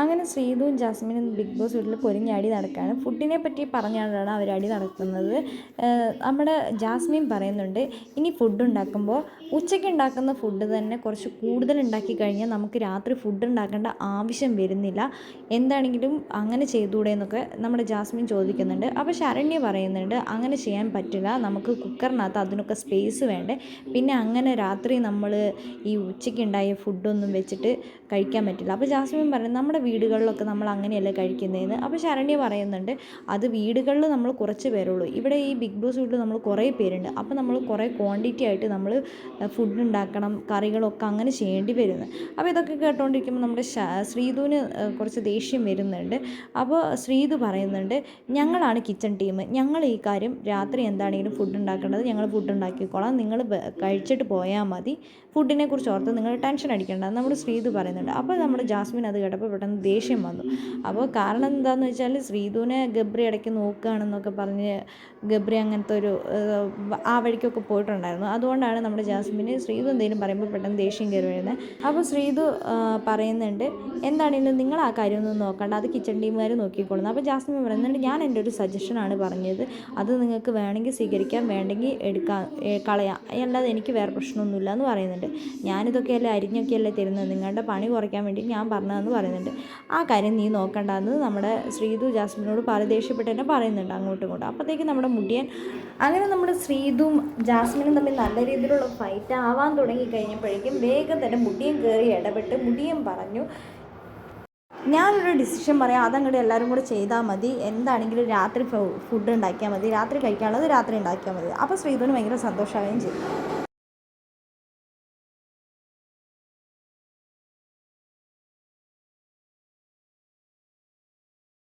അങ്ങനെ ശ്രീതുവും ജാസ്മിനും big boss വീട്ടിൽ പൊരിഞ്ഞടി നടക്കുകയാണ് ഫുഡിനെ പറ്റി പറഞ്ഞാണ് അവർ അടി നടക്കുന്നത്. നമ്മുടെ ജാസ്മിൻ പറയുന്നുണ്ട് ഇനി ഫുഡ് ഉണ്ടാക്കുമ്പോൾ ഉച്ചയ്ക്ക് ഉണ്ടാക്കുന്ന ഫുഡ് തന്നെ കുറച്ച് കൂടുതൽ ഉണ്ടാക്കി കഴിഞ്ഞാൽ നമുക്ക് രാത്രി ഫുഡ് ഉണ്ടാക്കേണ്ട ആവശ്യം വരുന്നില്ല. എന്താണെങ്കിലും അങ്ങനെ ചെയ്തുകൂടെ എന്നൊക്കെ നമ്മുടെ ജാസ്മിൻ ചോദിക്കുന്നുണ്ട്. അപ്പോൾ ശരണ്യ പറയുന്നുണ്ട് അങ്ങനെ ചെയ്യാൻ പറ്റില്ല നമുക്ക് കുക്കറിനകത്ത് അതിനൊക്കെ സ്പേസ് വേണ്ടേ. പിന്നെ അങ്ങനെ രാത്രി നമ്മൾ ഈ ഉച്ചയ്ക്ക് ഉണ്ടായ ഫുഡൊന്നും വെച്ചിട്ട് കഴിക്കാൻ പറ്റില്ല. അപ്പോൾ ജാസ്മിൻ പറയുന്നത് നമ്മുടെ വീടുകളിലൊക്കെ നമ്മൾ അങ്ങനെയല്ലേ കഴിക്കുന്നതെന്ന്. അപ്പോൾ ശരണ്യ പറയുന്നുണ്ട് അത് വീടുകളിൽ നമ്മൾ കുറച്ച് പേരുള്ളൂ. ഇവിടെ ഈ ബിഗ് ബോസ് വീട്ടിൽ നമ്മൾ കുറേ പേരുണ്ട്. അപ്പോൾ നമ്മൾ കുറേ ക്വാണ്ടിറ്റി ആയിട്ട് നമ്മൾ ഫുഡ് ഉണ്ടാക്കണം കറികളൊക്കെ അങ്ങനെ ചെയ്യേണ്ടി വരുന്നു. അപ്പോൾ ഇതൊക്കെ കേട്ടുകൊണ്ടിരിക്കുമ്പോൾ നമ്മുടെ ശ്രീധുവിന് കുറച്ച് ദേഷ്യം വരുന്നുണ്ട്. അപ്പോൾ ശ്രീധു പറയുന്നുണ്ട് ഞങ്ങളാണ് കിച്ചൺ ടീം ഞങ്ങൾ ഈ കാര്യം രാത്രി എന്താണെങ്കിലും ഫുഡ് ഉണ്ടാക്കേണ്ടത് ഞങ്ങൾ ഫുഡ് ഉണ്ടാക്കിക്കോളാം. നിങ്ങൾ കഴിച്ചിട്ട് പോയാൽ മതി. ഫുഡിനെ കുറിച്ച് ഓർത്ത് നിങ്ങൾ ടെൻഷൻ അടിക്കേണ്ട. നമ്മുടെ ശ്രീധു പറയുന്നുണ്ട്. അപ്പോൾ നമ്മുടെ ജാസ്മിൻ അത് കേട്ടപ്പോൾ പെട്ടെന്ന് ദേഷ്യം വന്നു. അപ്പോൾ കാരണം എന്താണെന്ന് വെച്ചാൽ ശ്രീധുവിനെ ഗബ്രി ഇടയ്ക്ക് നോക്കുകയാണെന്നൊക്കെ പറഞ്ഞ് ഗബ്രി അങ്ങനത്തെ ഒരു ആ വഴിക്കൊക്കെ പോയിട്ടുണ്ടായിരുന്നു. അതുകൊണ്ടാണ് നമ്മുടെ ജാസ്മിന് ശ്രീധു എന്തെങ്കിലും പറയുമ്പോൾ പെട്ടെന്ന് ദേഷ്യം കയറി വരുന്നത്. അപ്പോൾ ശ്രീധു പറയുന്നുണ്ട് എന്താണെങ്കിലും നിങ്ങൾ ആ കാര്യമൊന്നും നോക്കണ്ട അത് കിച്ചൺ ടീമുകാർ നോക്കിക്കൊള്ളുന്നു അപ്പോൾ ജാസ്മിൻ പറയുന്നുണ്ട് ഞാൻ എന്റെ ഒരു സജഷനാണ് പറഞ്ഞത്. അത് നിങ്ങൾക്ക് വേണമെങ്കിൽ സ്വീകരിക്കാം വേണ്ടെങ്കിൽ എടുക്കാം കളയാം. അല്ലാതെ എനിക്ക് വേറെ പ്രശ്നമൊന്നുമില്ല എന്ന് പറയുന്നുണ്ട്. ഞാനിതൊക്കെയല്ലേ അരിഞ്ഞൊക്കെയല്ലേ തരുന്നത്? നിങ്ങളുടെ പണി കുറയ്ക്കാൻ വേണ്ടി ഞാൻ പറഞ്ഞതെന്ന് പറയുന്നുണ്ട്. ആ കാര്യം നീ നോക്കണ്ടെന്ന് നമ്മുടെ ശ്രീതു ജാസ്മിനോട് പറ ദേഷ്യപ്പെട്ട് തന്നെ പറയുന്നുണ്ട് അങ്ങോട്ടും ഇങ്ങോട്ടും. അപ്പോഴത്തേക്കും നമ്മുടെ മുടിയൻ അങ്ങനെ നമ്മുടെ ശ്രീതും ജാസ്മിനും തമ്മിൽ നല്ല രീതിയിലുള്ള ഫൈറ്റ് ആവാൻ തുടങ്ങി കഴിഞ്ഞപ്പോഴേക്കും വേഗം തന്നെ മുടിയൻ കയറി ഇടപെട്ട് മുടിയൻ പറഞ്ഞു ഞാനൊരു ഡിസിഷൻ പറയാം. അതങ്ങോട്ട് എല്ലാവരും കൂടെ ചെയ്താൽ മതി. എന്താണെങ്കിലും രാത്രി ഫുഡ് ഉണ്ടാക്കിയാൽ മതി. രാത്രി കഴിക്കാനുള്ളത് രാത്രി ഉണ്ടാക്കിയാൽ മതി. അപ്പോൾ ശ്രീധുവിന് ഭയങ്കര സന്തോഷമാവുകയും ചെയ്തു.